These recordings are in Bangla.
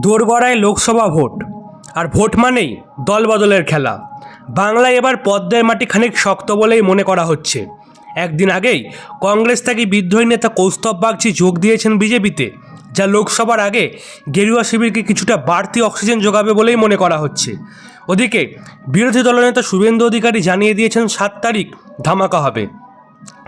দোরগড়ায় লোকসভা ভোট। আর ভোট মানেই দলবদলের খেলা। বাংলায় এবার পদ্মের মাটি খানিক শক্ত বলেই মনে করা হচ্ছে। একদিন আগেই কংগ্রেস থেকে বিদ্রোহী নেতা কৌস্তব বাগচি যোগ দিয়েছেন বিজেপিতে, যা লোকসভার আগে গেরুয়া শিবিরকে কিছুটা বাড়তি অক্সিজেন যোগাবে বলেই মনে করা হচ্ছে। ওদিকে বিরোধী দলনেতা শুভেন্দু অধিকারী জানিয়ে দিয়েছেন, সাত তারিখ ধামাকা হবে।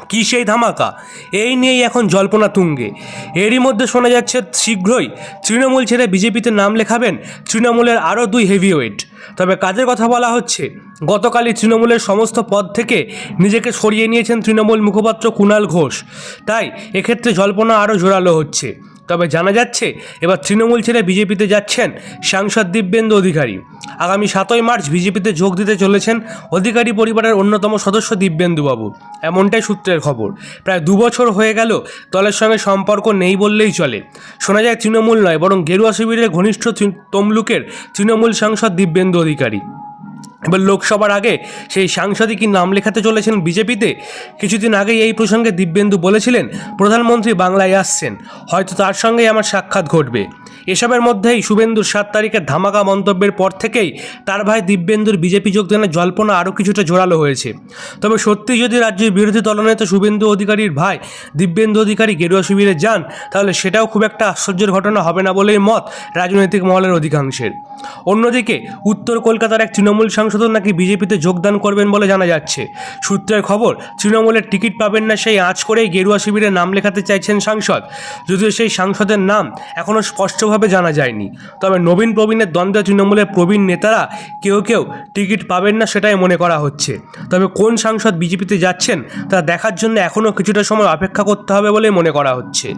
কি সেই ধামাকা? এই নিয়েই এখন জল্পনা তুঙ্গে। এরই মধ্যে শোনা যাচ্ছে, শীঘ্রই তৃণমূল ছেড়ে বিজেপিতে নাম লেখাবেন তৃণমূলের আরও দুই হেভিওয়েট। তবে কাজের কথা বলা হচ্ছে? গতকালই তৃণমূলের সমস্ত পদ থেকে নিজেকে সরিয়ে নিয়েছেন তৃণমূল মুখপাত্র কুণাল ঘোষ। তাই এক্ষেত্রে জল্পনা আরও জোরালো হচ্ছে। তবে জানা যাচ্ছে, এবার তৃণমূল ছেড়ে বিজেপিতে যাচ্ছেন সাংসদ দিব্যেন্দু অধিকারী। আগামী সাতই মার্চ বিজেপিতে যোগ দিতে চলেছেন অধিকারী পরিবারের অন্যতম সদস্য দিব্যেন্দুবাবু। এমনটাই সূত্রের খবর। প্রায় দু বছর হয়ে গেল দলের সঙ্গে সম্পর্ক নেই বললেই চলে। শোনা যায় তৃণমূল নয়, বরং গেরুয়া শিবিরের ঘনিষ্ঠ তমলুকের তৃণমূল সাংসদ দিব্যেন্দু অধিকারী। এবার লোকসভার আগে সেই সাংসদই কি নাম লেখাতে চলেছেন বিজেপিতে? কিছুদিন আগে এই প্রসঙ্গে দিব্যেন্দু বলেছিলেন, প্রধানমন্ত্রী বাংলায় আসছেন। হয়তো তার সঙ্গেই আমার সাক্ষাৎ ঘটবে। এসবের মধ্যেই শুভেন্দুর সাত তারিখের ধামাকা মন্তব্যের পর থেকেই তার ভাই দিব্যেন্দুর বিজেপি যোগদানের জল্পনা আরও কিছুটা জোরালো হয়েছে। তবে সত্যি যদি রাজ্যের বিরোধী দলনেতা শুভেন্দু অধিকারীর ভাই দিব্যেন্দু অধিকারী গেরুয়া শিবিরে যান, তাহলে সেটাও খুব একটা আশ্চর্যের ঘটনা হবে না বলেই মত রাজনৈতিক মহলের অধিকাংশের। অন্যদিকে উত্তর কলকাতার এক তৃণমূল সাংসদও নাকি বিজেপিতে যোগদান করবেন বলে জানা যাচ্ছে। সূত্রের খবর, তৃণমূলের টিকিট পাবেন না সেই আঁচ করেই গেরুয়া শিবিরে নাম লেখাতে চাইছেন সাংসদ। যদিও সেই সাংসদের নাম এখনও স্পষ্টভাবে জানা যায়নি। তবে নবীন প্রবীণের দ্বন্দ্বে তৃণমূলের প্রবীণ নেতারা কেউ কেউ টিকিট পাবেন না সেটাই মনে করা হচ্ছে। তবে কোন সাংসদ বিজেপিতে যাচ্ছেন, তা দেখার জন্য এখনও কিছুটা সময় অপেক্ষা করতে হবে বলে মনে করা হচ্ছে।